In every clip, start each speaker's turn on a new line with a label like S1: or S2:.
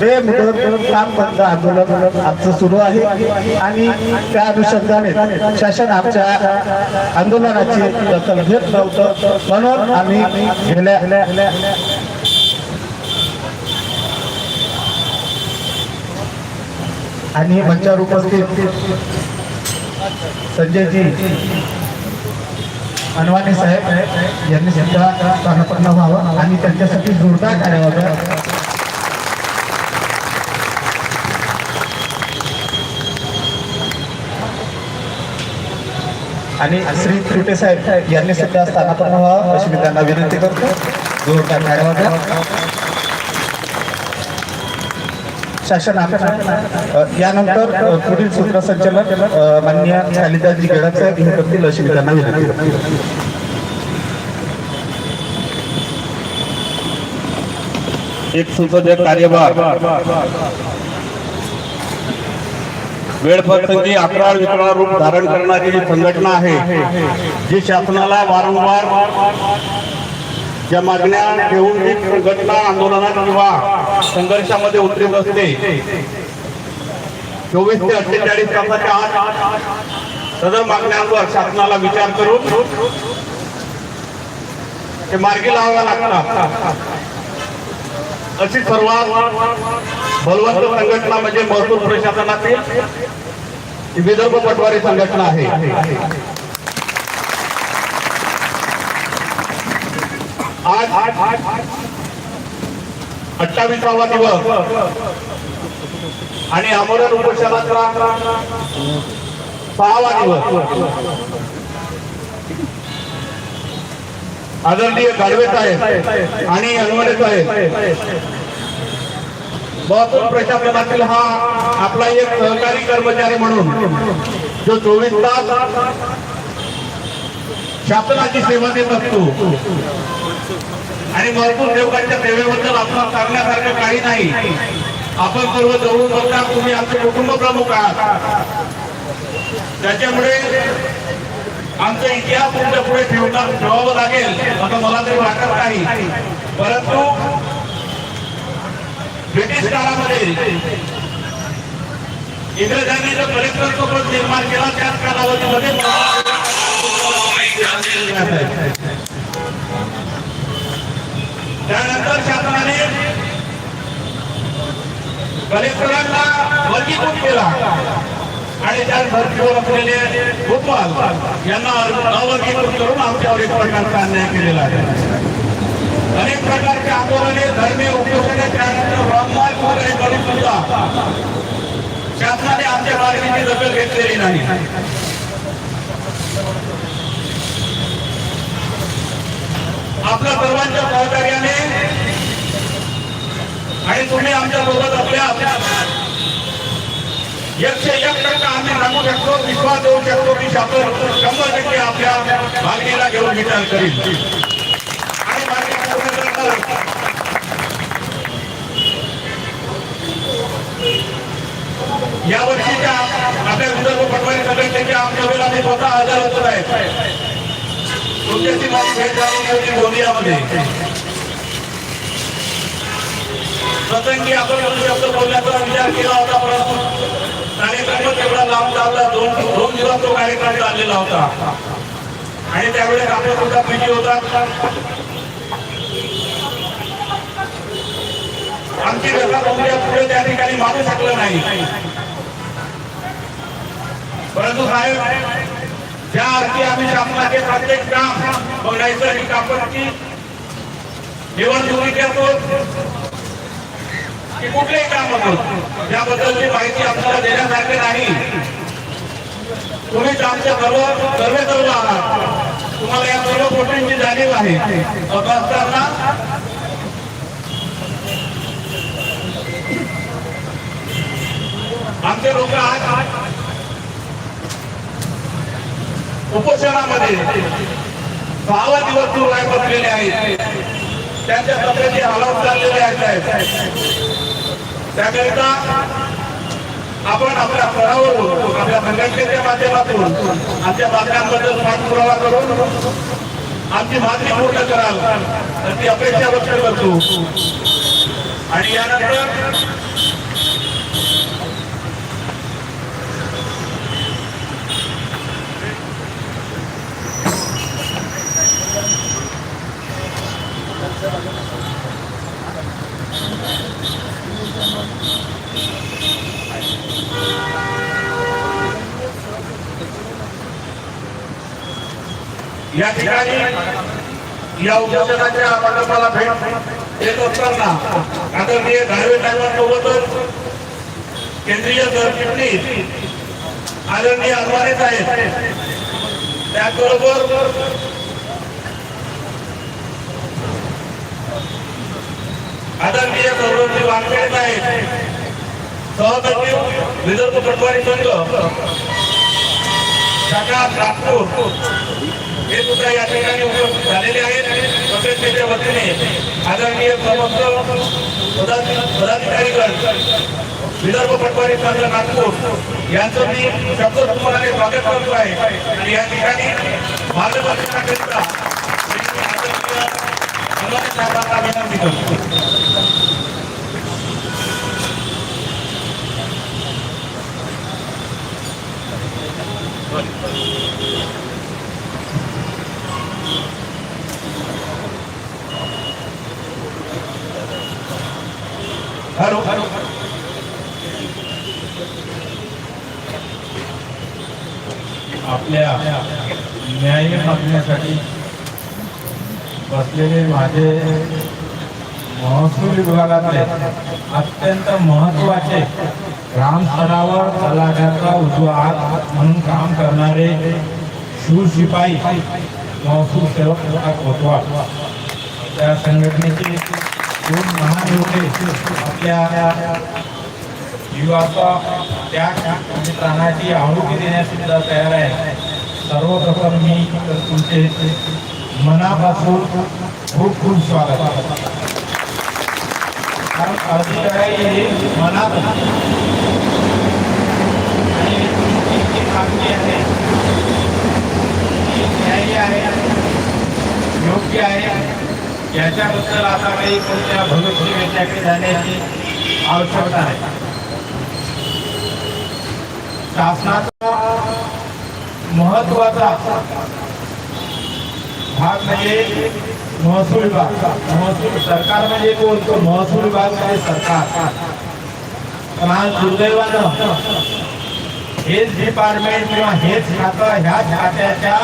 S1: काम बंद आंदोलन आमचं सुरू आहे. आणि त्या अनुषंगाने शासन आमच्या आंदोलनाची दखल घेत नव्हतं. म्हणून आम्ही गेल्या आणि मंचावर उपस्थित संजयजी अनवाणी साहेब यांनी सुद्धा व्हावं आणि त्यांच्यासाठी जोरदार कार्यावर आणि श्री त्रिटे साहेब यांनी सुद्धा स्थानापन्न व्हावं अशी मी त्यांना विनंती करतो. जोरदार कार्यावर शासन यानंतर पुढील सूत्रसंचालक मान्य माननीय शालिदाजी गेडक साहेब हे करतील अशी मी त्यांना विनंती करतो.
S2: एक संसदीय कार्यभार. वेळप्रसंगी अकरा विकरा रूप धारण करणारी जी संघटना आहे जी शासनाला वारंवार ज्या मागण्या घेऊन ही संघटना आंदोलनात किंवा संघर्षामध्ये उतरत असते चोवीस ते अठ्ठेचाळीस तासाच्या आत सदर मागण्यांवर शासनाला विचार करून ते मार्गी लावाव्या लागतात. अशी सर्वात बलवंत संघटना म्हणजे महसूल प्रशासनातील विदर्भ पटवारी संघटना आहे. आज अठ्ठावीसावा दिवस आणि आमरण उपोषणाचा सहावा दिवस. आदरणीय गाडवेत साहेब आणि अनवरे साहेब. महसूल प्रशासनातील हा आपला एक सहकारी कर्मचारी म्हणून जो चोवीस तास शासनाची सेवा देत असतो आणि महसूल सेवकांच्या सेवेबद्दल आपण सांगण्यासारखं काही नाही. आपण सर्व जवळून बघता तुम्ही आमचे कुटुंब प्रमुख आहात. त्याच्यामुळे आमचा इतिहास तुमच्यापुढे ठेवता ठेवावं लागेल. असं मला तरी वाटत नाही. परंतु ब्रिटिश काळामध्ये इंग्रजांनी जो कलेक्टर सोबत निर्माण केला त्याच कालावधीमध्ये त्यानंतर शासनाने कलेक्टरांना वर्गीकृत केला. आणि त्या धर्तीवर असलेले गोपाल यांना अवर्गीकृत करून आमच्यावर एक प्रकारचा अन्याय केलेला आहे. अनेक प्रकारचे आंदोलने धर्मीय उपोषणे त्यानंतर ब्रह्माल वगैरे करून सुद्धा शासनाने आमच्या मागणीची दखल घेतलेली नाही. आपल्या सर्वांच्या सहकार्याने आणि तुम्ही आमच्यासोबत आपल्या एकशे एक टक्का आम्ही सांगू शकतो विश्वास देऊ शकतो की शासन शंभर टक्के आपल्या मागणीला घेऊन विचार करील. आणि मागणी या वर्षीच्या आपल्या विदर्भ पटवारी संघटनेच्या आमच्या वेळेला मी स्वतः हजर होतो आहे तुमच्याशी माझी भेट झाली होती गोंदियामध्ये. प्रसंगी आपण दोन शब्द बोलण्याचा विचार केला होता परंतु कार्यक्रम तेवढा लांब चालला दोन दोन दिवस तो कार्यक्रम चाललेला होता. आणि त्यावेळेस आपण सुद्धा पिटी होता आमची व्यथा गोंदिया पुढे त्या ठिकाणी मानू शकलं नाही. परंतु साहेब ज्या अर्थी आम्ही शासनाचे प्रत्येक काम मग नैसर्गिक जीवन निवडणुकीचे असो की कुठलेही काम असो त्याबद्दलची माहिती आपल्याला देण्यासारखे नाही. तुम्हीच आमच्या सर्व सर्व सर्व आहात. तुम्हाला या सर्व गोष्टींची जाणीव आहे. असताना आमचे लोक आज उपोषणामध्ये सहावा दिवस सुरू आहे बसलेले आहेत. त्यांच्या तब्येती हालावत चाललेले आहेत. त्याकरिता आपण आपल्या स्तरावरून आपल्या संघटनेच्या माध्यमातून आमच्या मागण्यांबद्दल पाठपुरावा करून आमची मागणी पूर्ण कराल तर ती अपेक्षा व्यक्त करतो. आणि यानंतर या ठिकाणी या उपोषणाच्या मंडपाला भेट देत असताना आदरणीय धारवे साहेबांसोबतच केंद्रीय सरचिटणीस आदरणीय अनवारे साहेब त्याचबरोबर आदरणीय गौरवजी वानखेडे साहेब सहसचिव विदर्भ पटवारी संघ शाखा नागपूर. हे सुद्धा या ठिकाणी उपस्थित झालेले आहेत. तसेच त्याच्या वतीने आदरणीय समस्त पदाधिकारीगण विदर्भ पटवारी संघ नागपूर यांचं मी शब्द तुम्हाला स्वागत करतो आहे. आणि या ठिकाणी मार्गदर्शनाकरिता साहेबांना विनंती करतो. हॅलो
S3: आपल्या न्याय मागण्यासाठी बसलेले माझे महसूल विभागातले अत्यंत महत्वाचे ग्रामस्तरावर तलाट्याचा उजवा म्हणून काम करणारे महसूल सेवक त्या संघटनेचे दोन महान योगे आपल्या युवाचा त्याग आणि प्राणाची आहुती देण्यास सुद्धा तयार आहे सर्वप्रथम मी तर तुमचे मनापासून खूप खूप स्वागत कारण अधिकारी हे मनात आणि तुमची मागणी आहे न्याय्य आहे योग्य आहे याच्याबद्दल आता काही कोणत्या भविष्य याच्याकडे जाण्याची आवश्यकता आहे? शासनाचा महत्त्वाचा भाग म्हणजे महसूल विभाग. महसूल सरकार म्हणजे कोण? तो महसूल विभाग म्हणजे सरकार. पण आज दुर्दैवानं हेच डिपार्टमेंट किंवा हेच खातं ह्याच खात्याच्या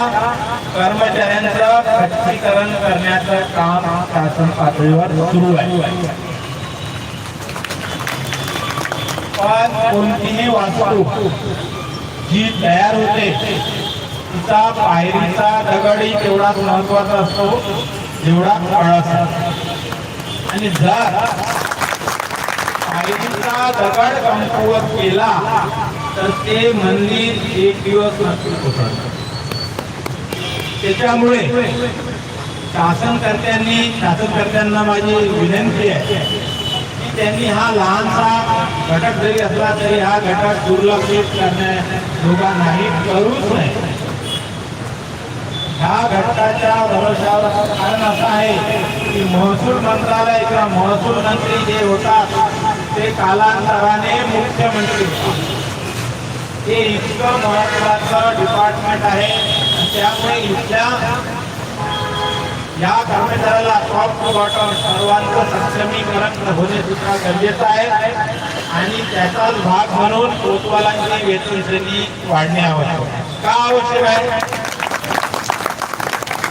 S3: कर्मचाऱ्यांचं खच्चीकरण करण्याचं काम शासन पातळीवर सुरू आहे. पण कोणतीही वास्तू जी तयार होते तिचा पायरीचा दगडही तेवढाच महत्त्वाचा असतो जेवढा कळस आणि जर पायरीचा दगड कमकुवत केला तर ते मंदिर एक दिवस होतात त्याच्यामुळे शासनकर्त्यांनी शासनकर्त्यांना माझी विनंती आहे की त्यांनी हा लहानसा घटक जरी असला तरी हा घटक दुर्लक्षित करण्या नाही करूच नाही. ह्या घटकाच्या भरोशावर कारण असं आहे की महसूल मंत्रालय किंवा महसूल मंत्री जे होतात ते कालांतराने मुख्यमंत्री होतात. हे इतकं महत्वाचं डिपार्टमेंट आहे. त्यामुळे इथल्या या कर्मचाऱ्याला टॉप टू बॉटम सर्वांचं सक्षमीकरण होणे सुद्धा गरजेचं आहे. आणि त्याचाच भाग म्हणून कोतवालांची वेतन श्रेणी वाढणे आवश्यक आहे. का आवश्यक आहे?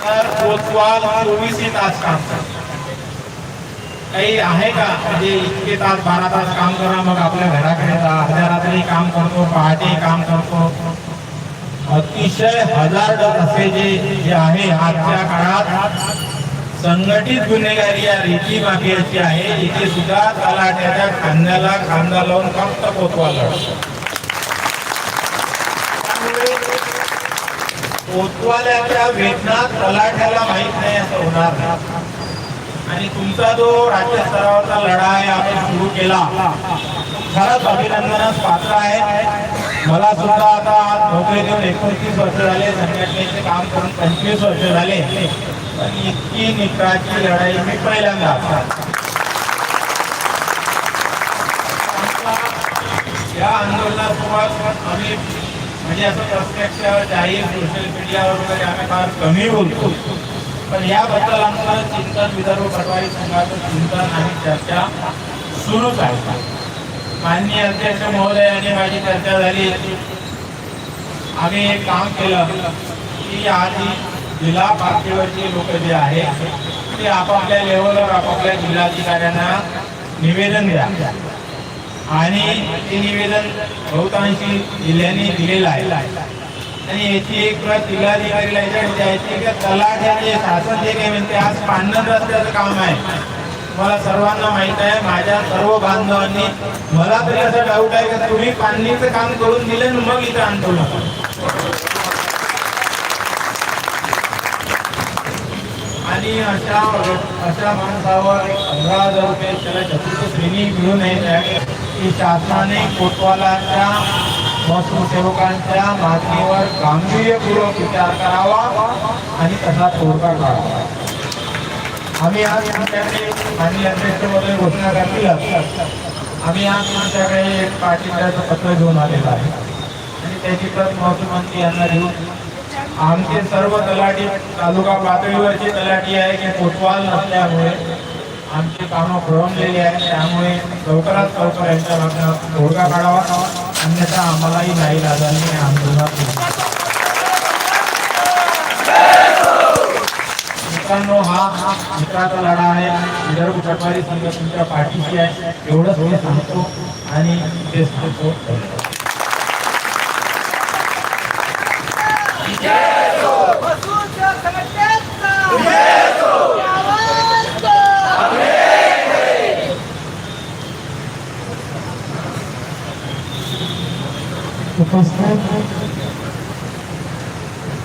S3: तर कोतवाल चोवीस तास काम करतात. काही आहे का? म्हणजे इतके तास बारा तास काम करा मग आपल्या घराकडे जा हजारातही काम करतो पहाटे काम करतो. अतिशय हजार असे जे जे आहे आजच्या काळात. संघटित गुन्हेगारी या रीती माफियाची आहे. इथे सुद्धा तलाट्याच्या खांद्याला खांदा लावून फक्त कोतवाल कोतवाल्याच्या वेतनात तलाट्याला माहीत नाही असं होणार. नाही आणि तुमचा जो राज्य स्तरावरचा लढा आहे आपण सुरू केला. खरंच अभिनंदनच पात्र आहे. मला सुद्धा आता नोकरी देऊन एकोणतीस वर्ष झाले संघटनेचे काम करून पंचवीस वर्ष झाले. पण इतकी निकराची लढाई मी पहिल्यांदा या आंदोलनासोबत आम्ही म्हणजे असं प्रत्यक्ष जाहीर सोशल मीडियावर वगैरे आम्ही फार कमी बोलतो. पण याबद्दल आमचं चिंतन विदर्भ पटवारी संघाचं चिंतन आणि चर्चा सुरूच आहे. माननीय अध्यक्ष महोदयाने माझी चर्चा झाली. आम्ही एक काम केलं की आधी जिल्हा पातळीवरचे लोक जे आहे ते आपापल्या लेवलवर आपापल्या जिल्हाधिकाऱ्यांना निवेदन द्या. आणि ते निवेदन बहुतांशी जिल्ह्यांनी दिलेलं आहे. आणि याची एक प्रत जिल्हाधिकारीला म्हणजे याच्याकडे द्यायची की तलाठ्याचे शासन जे काही म्हणते आज पांढर रस्त्याचं काम आहे. मला सर्वांना माहीत आहे माझ्या सर्व बांधवांनी मला तरी असं डाऊट आहे की तुम्ही पाणीचं काम करून दिलं मग इथं आणतो आणि अशा अशा माणसावर पंधरा हजार रुपये त्याला चतुर्थ श्रेणी मिळू नये की शासनाने कोटवालाच्या वस्तुसेवकांच्या मागणीवर गांभीर्यपूर्वक विचार करावा आणि तसा तोडगा काढावा. आम्ही आज तुमच्याकडे माननीय अध्यक्षपदे घोषणा करतील आम्ही आज तुमच्याकडे एक पाठिंब्याचं पत्र घेऊन आलेलं आहे. आणि त्याची प्रत महसूल मंत्री यांना देऊन आमचे सर्व तलाठी तालुका पातळीवरचे तलाठी आहे की कोतवाल नसल्यामुळे आमची कामं खोळंबलेली आहेत. त्यामुळे लवकरात लवकर यांच्या मागणं तोडगा काढावा. अन्यथा आम्हालाही नाही राजाने आंदोलनात मित्रांनो हा हा मित्राचा लढा आहे. विदर्भ पटवारी संघ तुमच्या पाठीशी आहे. एवढंच मी सांगतो आणि ते सांगतो
S4: उपस्थित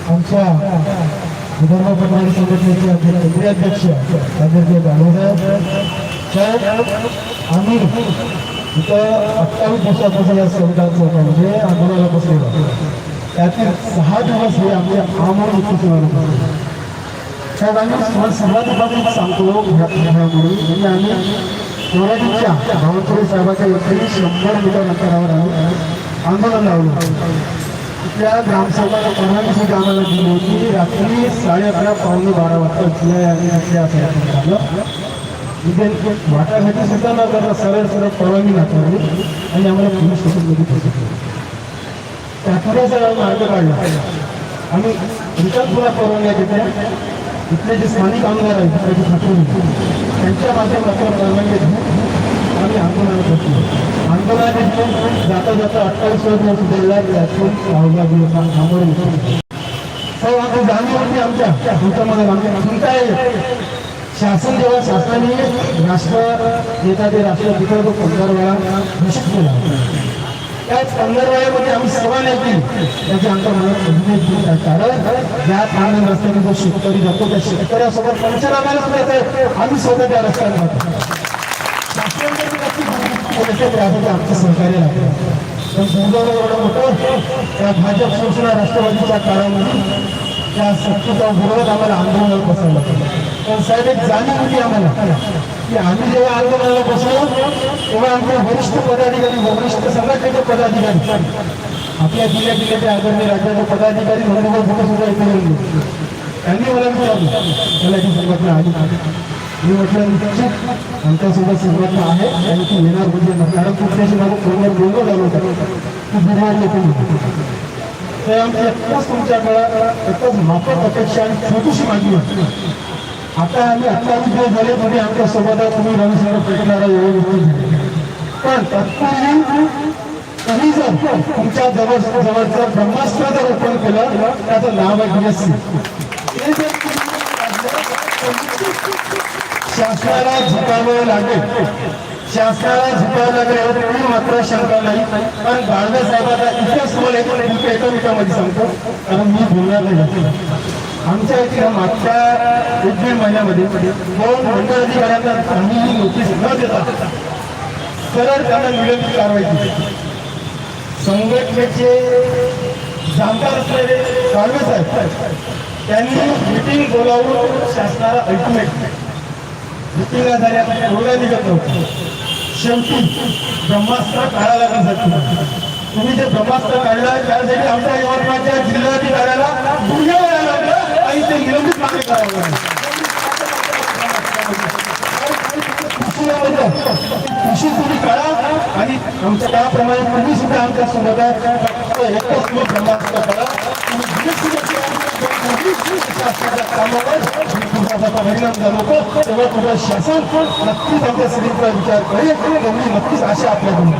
S4: आमच्या विदर्भ पटवारी संघटनेचे अध्यक्ष केंद्रीय अध्यक्ष आदरणीय दामोदर आम्ही इथं अठ्ठावीस दिवसापासून या संघाचं म्हणजे आंदोलनाला बसलेलो त्यातील सहा दिवस हे आमचे आमोल उपस्थित साहेब आम्ही सहजपणे सांगतो घडामोडी म्हणजे आम्ही कोराडीच्या भावपुरी साहेबाच्या वतीने शंभर मीटर अंतरावर आहोत आम्हाला लावलं. तिथल्या ग्रामसेवकाला परवानगी आम्हाला दिली होती रात्री साडे अकरा पावणे बारा वाजता इथल्या तिथल्या असं झालं इथे वाटाघाटी सुद्धा न करता सरळ सरळ परवानगी नाकारली आणि आम्हाला पोलीस स्टेशनमध्ये पोहोचवलं. त्यापुढे सगळा मार्ग काढला. आम्ही रिटर्न परवानग्या घेतल्या. इथले जे स्थानिक आमदार आहेत ठाकूर त्यांच्या माध्यमातून परवानगी घेऊन आम्ही आंदोलन बसलो आंदोलनातून जाता जाता अठ्ठावीस वर्ष गेला त्यातून चौदा सामोरे येतो. हो, आमची जाणीव होती आमच्या. तुमच्यामध्ये आमच्या चिंता आहे. शासन जेव्हा शासनाने राष्ट्र नेता ते राष्ट्रपिता तो पंधरा वेळा घोषित केला. त्याच पंधरवाड्यामध्ये आम्ही सर्वांनी केली त्याची आमच्या मनात अभिनय आहे. कारण ज्या पाण्यात रस्त्याने जो शेतकरी जातो त्या शेतकऱ्यासोबत पंचनाम्याला सुद्धा आम्ही स्वतः त्या रस्त्याने जातो. नक्की केलं तर आमचं सहकार्य लागलं पण दुर्दैव एवढं मोठं त्या भाजप शिवसेना राष्ट्रवादीच्या काळामध्ये त्या शक्तीचा विरोध आम्हाला आंदोलनाला बसावं लागतं पण साहेब एक जाणीव होती आम्हाला की आम्ही जेव्हा आंदोलनाला बसलो तेव्हा आमचे वरिष्ठ पदाधिकारी वरिष्ठ संघटनेचे पदाधिकारी आपल्या जिल्ह्या जिल्ह्याचे आदरणीय राज्याचे पदाधिकारी म्हणून सुद्धा इथे त्यांनी मला विचारलं मला ही संघटना आली मी आमच्यासोबत संघटना आहे. आणि ती येणार म्हणजे कारण कुठल्याशी माझं फोनवर बोलणं झालं होतं. की बिहार येतो तर आमची एकच एकच माफक अपेक्षा आणि छोटीशी मागणी होती. आता आम्ही अठ्ठावीस दिवस झाले म्हणजे तुम्ही रविशंकर पेटणारा एवढे पण तत्पूर्वी तुम्ही जर तुमच्या जवळ जवळचं ब्रह्मास्त्र जर ओपन केलं त्याचं नाव आहे बीएससी शासनाला झुकावं लागेल. शासनाला झुकावं लागेल एवढी मात्र शंका नाही. पण बाळगा साहेबाचा इतिहास तुम्हाला एक एका मिनिटामध्ये सांगतो. कारण मी बोलणार नाही. आमच्या इथे मागच्या एक दीड महिन्यामध्ये दोन मंडळ अधिकाऱ्यांना ही नोटीस न देता सरळ त्यांना निलंबित कारवाई केली. संघटनेचे जाणकार असलेले काळवे साहेब त्यांनी मिटिंग बोलावून शासनाला अल्टिमेट भीतीला झाल्या एवढ्या निघत नव्हतं शेवटी ब्रह्मास्त्र काढायला का तुम्ही जे ब्रह्मास्त्र काढला त्यासाठी आमच्या यवतमाळच्या जिल्हाधिकाऱ्याला गुन्हे व्हायला लागला. आणि ते निलंबित मागे करावं कृषी तुम्ही करा आणि आमच्या त्याप्रमाणे तुम्ही सुद्धा आमच्यासोबत आहे. तुम्ही ब्रह्मास्त्र करा बिनचूक शासनाच्या कामावर विश्वासाचा परिणाम झाला होता तेव्हा तुझं शासन नक्कीच आमच्या स्त्रीचा विचार करेल त्यांनी नक्कीच आशा आपल्याकडून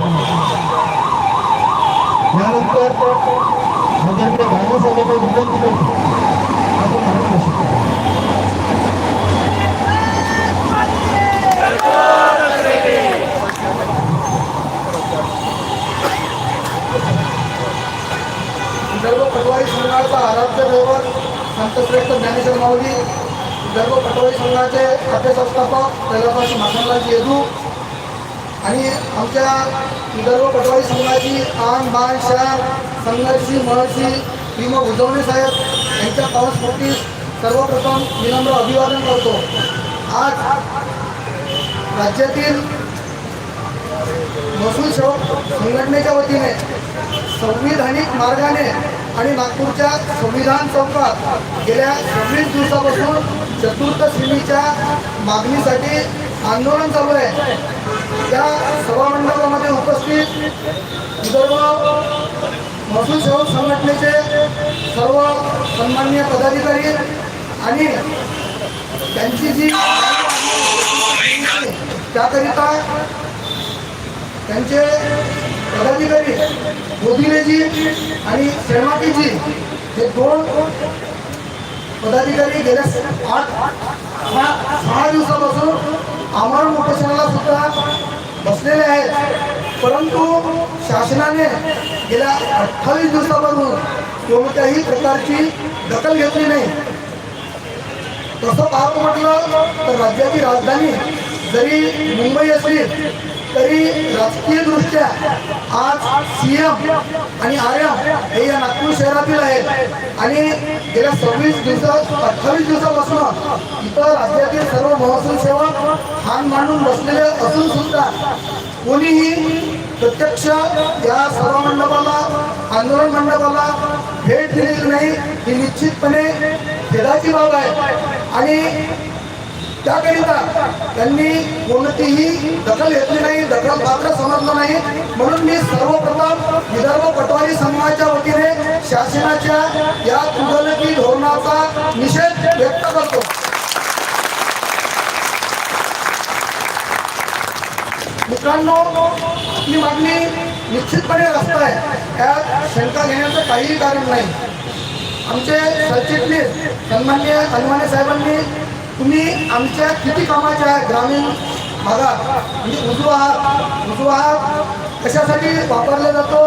S4: यानंतर माझ्याकडे गाण्यासाठी विनंती करतो आपण म्हणू शकतो
S5: विदर्भ पटवारी संघाचा आराध्य दैवत संतश्रेष्ठ ज्ञानेश्वर माऊली विदर्भ पटोळी संघाचे खाते संस्थापक कैलास माखनलाल येदू आणि आमच्या विदर्भ पटवारी संघाची आम बाण शान संघर्षी महर्षी भीम भुजवणे साहेब यांच्या पावसपोटी सर्वप्रथम विनम्र अभिवादन करतो. आज राज्यातील महसूल सेवक संघटनेच्या वतीने संविधानिक मार्गाने आणि नागपूरच्या संविधान चौकात गेल्या सव्वीस दिवसापासून चतुर्थ श्रेणीच्या मागणीसाठी आंदोलन चालू आहे. त्या सभामंडपामध्ये उपस्थित सर्व महसूल सेवक संघटनेचे सर्व सन्मान्य पदाधिकारी आणि त्यांची जी त्याकरिता त्यांचे पदाधिकारी मोदिलेजी आणि शर्माकीजी हे दोन पदाधिकारी गेल्या आठ सहा सहा दिवसापासून आमरण उपोषणाला सुद्धा बसलेले आहेत. परंतु शासनाने गेल्या अठ्ठावीस दिवसापासून कोणत्याही प्रकारची दखल घेतली नाही. तसं पाहतो म्हटलं तर राज्याची राजधानी जरी मुंबई असली तरी राजकीय दृष्ट्या आज सीएम आणि आर एम हे या नागपूर शहरातील आहेत. आणि गेल्या सव्वीस दिवसात अठ्ठावीस दिवसापासून इतर राज्यातील सर्व महसूल सेवक हान मांडून बसलेले असून सुद्धा कोणीही प्रत्यक्ष या सभा मंडपाला आंदोलन मंडपाला भेट दिलेली नाही ही निश्चितपणे खेदाची बाब आहे. आणि त्याकरिता त्यांनी कोणतीही दखल घेतली नाही दखल पात्र समजलं नाही. म्हणून मी सर्वप्रथम विदर्भ पटवारी संघाच्या वतीने शासनाच्या या तुगलकी धोरणाचा निषेध व्यक्त करतो. मित्रांनो आपली मागणी निश्चितपणे रस्ता आहे. त्यात शंका घेण्याचं काहीही कारण नाही. आमचे सरचिटणीस सन्मान्य हनुमाने साहेबांनी तुम्ही आमच्या किती कामाच्या आहे ग्रामीण भागात? म्हणजे उजवा आहात उजवा आहात कशासाठी वापरला जातो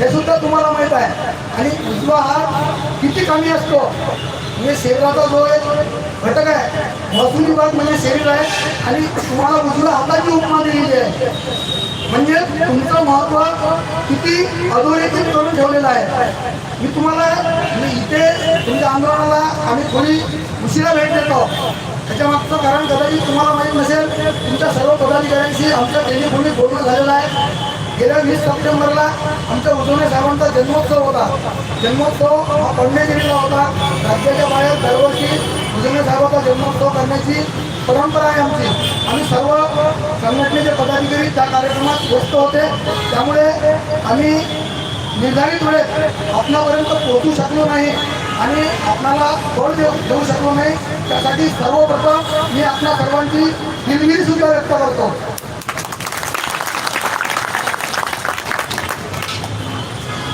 S5: हे सुद्धा तुम्हाला माहीत आहे. आणि उजवा हात किती कमी असतो? म्हणजे शरीराचा जो एक घटक आहे महसूल विभाग म्हणजे शरीर आहे आणि तुम्हाला उजव्या हाताची उपमा दिलेली आहे. म्हणजे तुमचं महत्त्व किती अधोरेखित करून ठेवलेलं आहे. मी तुम्हाला इथे तुमच्या आंदोलनाला आम्ही थोडी उशिरा भेट देतो. त्याच्या मागचं कारण कदाचित तुम्हाला माहीत नसेल तुमच्या सर्व पदाधिकाऱ्यांशी आमच्या टेलिफोनिक बोलणं झालेलं आहे. गेल्या वीस सप्टेंबरला आमच्या उजवणे साहेबांचा जन्मोत्सव होता. जन्मोत्सव हा पडणेगिरीला होता. राज्याच्या बाहेर दरवर्षी उजवणे साहेबांचा जन्मोत्सव करण्याची परंपरा आहे आमची. आम्ही सर्व संघटनेचे पदाधिकारी त्या कार्यक्रमात व्यस्त होते. त्यामुळे आम्ही निर्धारित वेळेत आपल्यापर्यंत पोहोचू शकलो नाही. आणि आपणाला बळ देऊ देऊ शकलो नाही. त्यासाठी सर्वप्रथम मी आपल्या सर्वांची दिलगिरी सुद्धा व्यक्त करतो.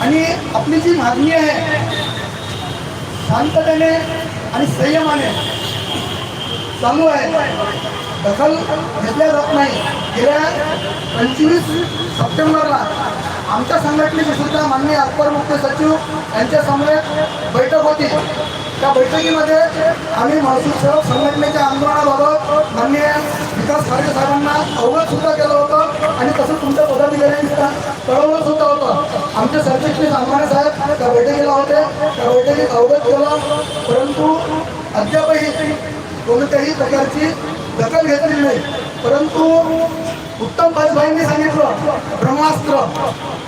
S5: आणि आपली जी मागणी आहे शांततेने आणि संयमाने चालू आहे. दखल घेतल्या जात नाही. गेल्या पंचवीस सप्टेंबरला आमच्या संघटनेची सुद्धा माननीय अपर मुख्य सचिव यांच्या समवेत बैठक होती. त्या बैठकीमध्ये आम्ही महसूल सेवक संघटनेच्या आंदोलनाबाबत माननीय विकास खारगे साहेबांना अवगत सुद्धा केलं होतं आणि तसं तुमच्या पदाधिकाऱ्यांनी कळवलं सुद्धा होतं. आमचे सरचिटणीस आंबाणे साहेब त्या बैठकीला होते. त्या बैठकीत अवगत केलं. परंतु अद्यापही कोणत्याही प्रकारची दखल घेतली नाही. परंतु उत्तम पाचभाईंनी सांगितलं ब्रह्मास्त्र.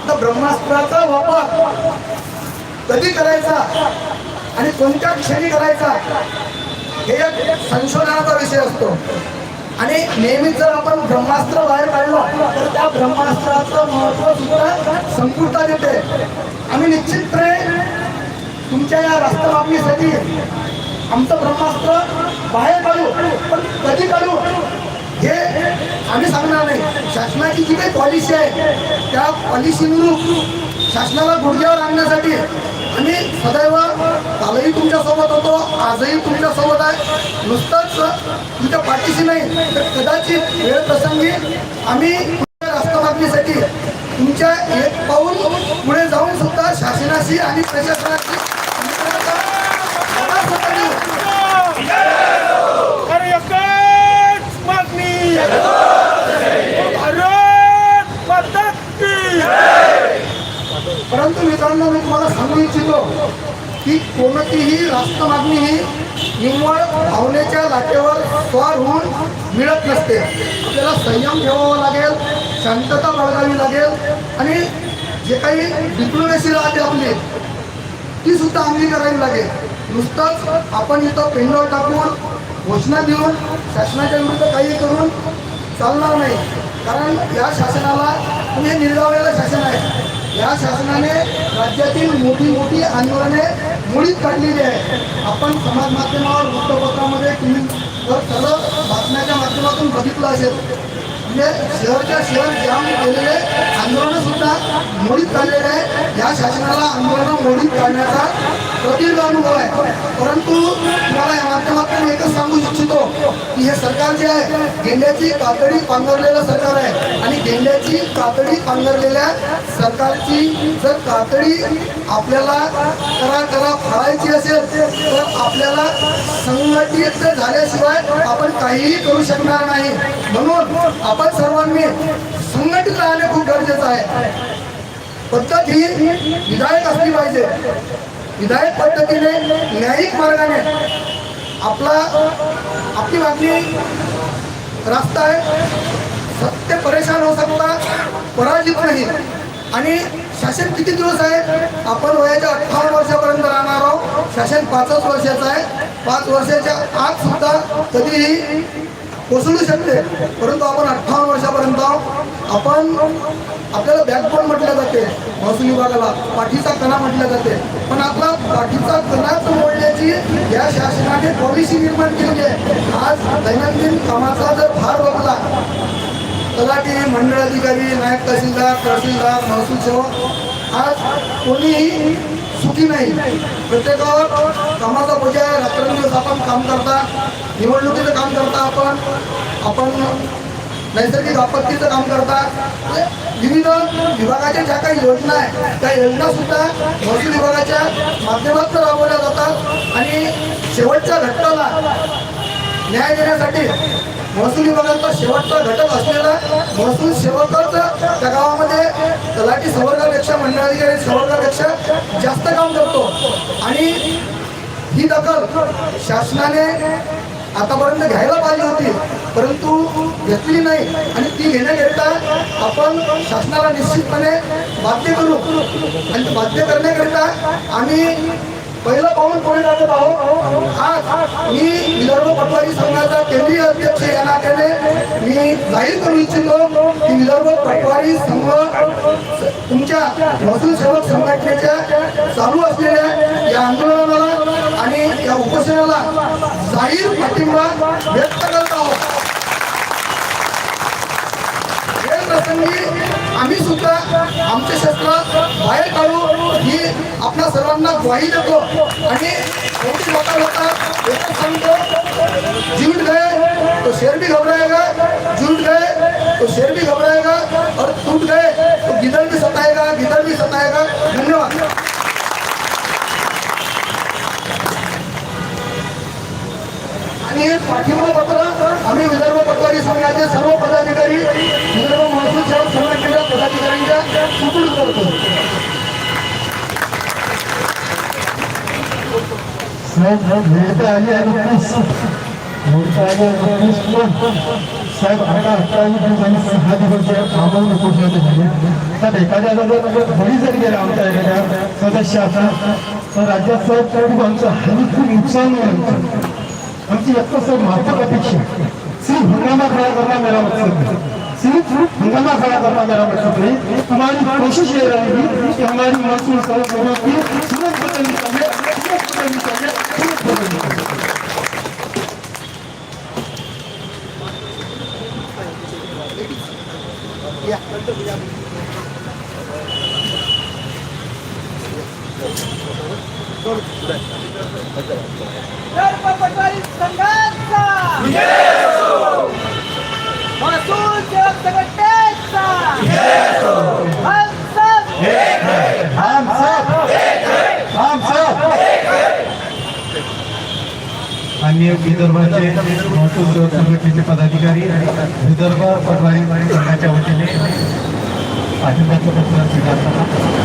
S5: तर ब्रह्मास्त्राचा वापर कधी करायचा? आणि कोणत्या क्षणी करायचा? हे एक संशोधनाचा विषय असतो. आणि नेहमीच जर आपण ब्रह्मास्त्र बाहेर काढलं तर त्या ब्रह्मास्त्राचं महत्त्व सुद्धा संपुष्टात येते आम्ही निश्चितपणे तुमच्या या रस्ता मागणीसाठी आमचं ब्रह्मास्त्र बाहेर काढू. पण कधी काढू? हे आम्ही सांगणार नाही. शासनाची जी काही पॉलिसी आहे त्या पॉलिसीनुरूप शासनाला गुडघ्यावर आणण्यासाठी आणि सदैव कालही तुमच्यासोबत होतो आजही तुमच्यासोबत आहे. नुसतंच तुमच्या पाठीशी नाही तर कदाचित वेळ प्रसंगी आम्ही तुमच्या रस्ता मागणीसाठी तुमच्या एक पाऊल पुढे जाऊन सुद्धा शासनाशी आणि प्रशासनाशी तुमच्याकडे आवाज उठवू.
S3: अरे एकच मागणी भारत माता की
S5: परंतु मित्रांनो मी तुम्हाला सांगू इच्छितो की कोणतीही रास्त मागणी ही निव्वळ भावनेच्या लाटेवर स्वार होऊन मिळत नसते. आपल्याला संयम ठेवावा लागेल शांतता बाळगावी लागेल आणि जे काही डिप्लोमेसी राहते आपली ती सुद्धा अंमली करावी लागेल. नुसतंच आपण इथं पेंडॉल टाकून घोषणा देऊन शासनाच्या विरुद्ध काही करून चालणार नाही. कारण या शासनाला हे निर्गावलेलं शासन आहे. या शासनाने राज्यातील मोठी मोठी आंदोलने मुळीच काढलेली आहे. आपण समाज माध्यमावर वृत्तपत्रामध्ये तुम्ही जर सर्व बातम्याच्या माध्यमातून बघितलं असेल म्हणजे शहरच्या शहर जाम केलेले आंदोलनं सुद्धा मोडीत काढलेले आहे या शासनाला आंदोलनं मोडीत काढण्याचा प्रदीर्घ अनुभव आहे. परंतु तुम्हाला या माध्यमातून एकच सांगू इच्छितो की हे सरकार जे आहे गेंड्याची कातडी पांघरलेलं सरकार आहे. आणि गेंड्याची कातडी पांघरलेल्या सरकारची जर कातडी आपल्याला करा करा फळायची असेल तर आपल्याला संघटित झाल्याशिवाय आपण काहीही करू शकणार नाही. म्हणून आपण सर्वांनी संघटित राहणे खूप गरजेचं आहे. पद्धत ही विधायक असली पाहिजे. विधायक पद्धतीने न्यायिक मार्गाने आपला आपली मागणी रास्ता आहे. सत्य परेशान हो सकता पराजित नाही. आणि शासन किती दिवस आहे? आपण वयाच्या अठ्ठावन्न वर्षापर्यंत राहणार आहोत. शासन पाचच वर्षाचं आहे. पाच वर्षाच्या आत सुद्धा कधीही कोसळू शकते. परंतु आपण अठ्ठावन्न वर्षापर्यंत आहोत. आपण आपल्याला बॅकबोन म्हटलं जाते. महसूल विभागाला पाठीचा कणा म्हटलं जाते. पण आपला पाठीचा कणाच मोडण्याची या शासनाने पॉलिसी निर्माण केली आहे. आज दैनंदिन कामाचा जर भार बघला तलाठी मंडळ अधिकारी नायब तहसीलदार तहसीलदार महसूल सेवक आज कोणीही सुखी नाही. प्रत्येकावर कामाचा बोजा आहे रात्रंदिवस आपण काम करता निवडणुकीचं काम करता आपण आपण नैसर्गिक आपत्तीचं काम करता. म्हणजे विविध विभागाच्या ज्या काही योजना आहेत त्या योजनासुद्धा महसूल विभागाच्या माध्यमातून राबवल्या जातात. आणि शेवटच्या घटकाला न्याय देण्यासाठी महसूल विभागाचा शेवटचा घटक असलेला महसूल सेवकच त्या गावामध्ये तलाठी संवर्गापेक्षा मंडळाधिकारी संवर्गापेक्षा जास्त काम करतो. आणि ही दखल शासनाने आतापर्यंत घ्यायला पाहिजे होती परंतु घेतली नाही. आणि ती घेण्याकरिता आपण शासनाला निश्चितपणे बाध्य करू. आणि बाध्य करण्याकरिता आम्ही पहिलं पाहून पुढे टाकत आहोत आज मी विदर्भ पटवारी संघाचा केंद्रीय अध्यक्ष या नात्याने मी जाहीर करू इच्छितो की विदर्भ पटवारी संघ तुमच्या महसूल सेवक संघटनेच्या चालू असलेल्या या आंदोलनाला आणि या उपोषणाला जाहीर पाठिंबा व्यक्त करत आहोत. वेळ प्रसंगी आम्ही सुद्धा आमचे शस्त्र बाहेर काढू ही आपल्या सर्वांना ग्वाही देतो. आणि होता एकच सांगतो झूठ गए तो शेर भी घबराएगा झूठ गए तो शेर भी घबराएगा और टूट गए तो गिदड़ भी सताएगा गिदड़ भी सताएगा धन्यवाद. आणि पाठिंबा पत्र आम्ही विदर्भ पटवारी संघाचे सर्व पदाधिकारी विदर्भ महसूल सेवक संघटनेच्या पदाधिकाऱ्यांच्या सुपूर्द करतो.
S4: साहेब आली आणि साहेब आता आणि सहा दिवस आम्हाला उपोषणाचे झाले तर एखाद्याला घरी. म्हणजे जर गेला आमच्या एखाद्या सदस्याचा तर राज्यात साहेब खूप आमचं हल्की खूप नुकसान होईल आमची एकच साहेब माफक अपेक्षा आहे.
S1: सिर्फ हंगामा खड़ा करना मेरा मकसद नहीं सिर्फ हंगामा खड़ा करना मेरा मकसद नहीं हमारी कोशिश ये रहेगी कि हमारी महसूल सड़क लोगों की सूरत बदलनी चाहिए सूरत बदलनी चाहिए सूरत बदलनी चाहिए
S6: विदर्भ पटवारी संघाचा महसूल सेवक संघटनेचा हम सब
S1: हम सब हम सब अन्य विदर्भाचे महसूल सेवक संघटनेचे पदाधिकारी विदर्भ पटवारी संघाच्या वतीने पाठिंब्याचं पत्र स्वीकारताना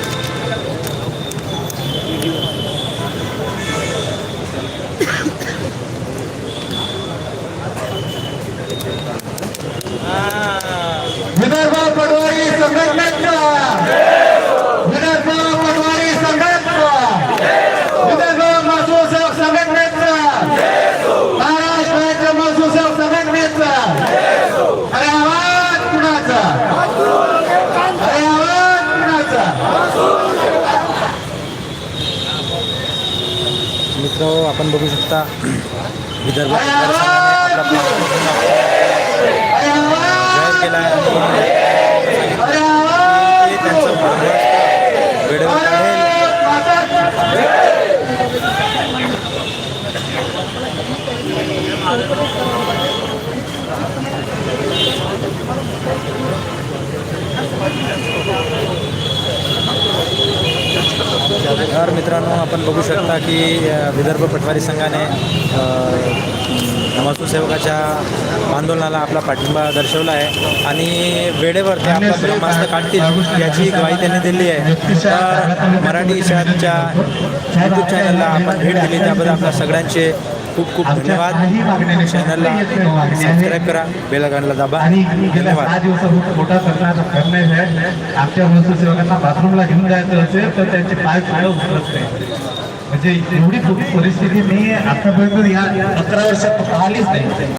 S1: विदर्भ पटवारी संघटनेचा विदर्भ पटवारी संघटनेचा विदर्भ महसूल सेवक संघटनेचा महाराष्ट्र राज्य महसूल सेवक संघटनेचा अरे आवाज कुणाचा अरे आवाज कुणाचा
S7: मित्र आपण बघू शकता विदर्भ जाहीर केला आहे.
S1: अरे
S7: त्यांचं बंदोबस्त वेळेवर काढेल तर मित्रांनो आपण बघू शकता की विदर्भ पटवारी संघाने अ, महसूल सेवकाच्या आंदोलनाला आपला पाठिंबा दर्शवला आहे. आणि वेळेवर ते आपला ब्रह्मास्त्र काढतील याची ग्वाही त्यांनी दिली आहे. तर मराठी इशाच्या यूट्यूब चॅनलला आपण भेट दिली. त्याबद्दल आपल्या सगळ्यांचे खूप खूप धन्यवाद. चॅनलला सबस्क्राईब करा बेलगानला दाबा.
S1: आणि गेल्या
S7: धन्यवाद.
S1: दिवसापासून मोठा करण्यात आहे आमच्या महसूल सेवकांना बाथरूमला घेऊन जायचं असेल तर त्यांचे पाय पाय उचलत नाही. म्हणजे एवढी मोठी परिस्थिती मी आतापर्यंत या अकरा वर्षात पाहिलीच नाही.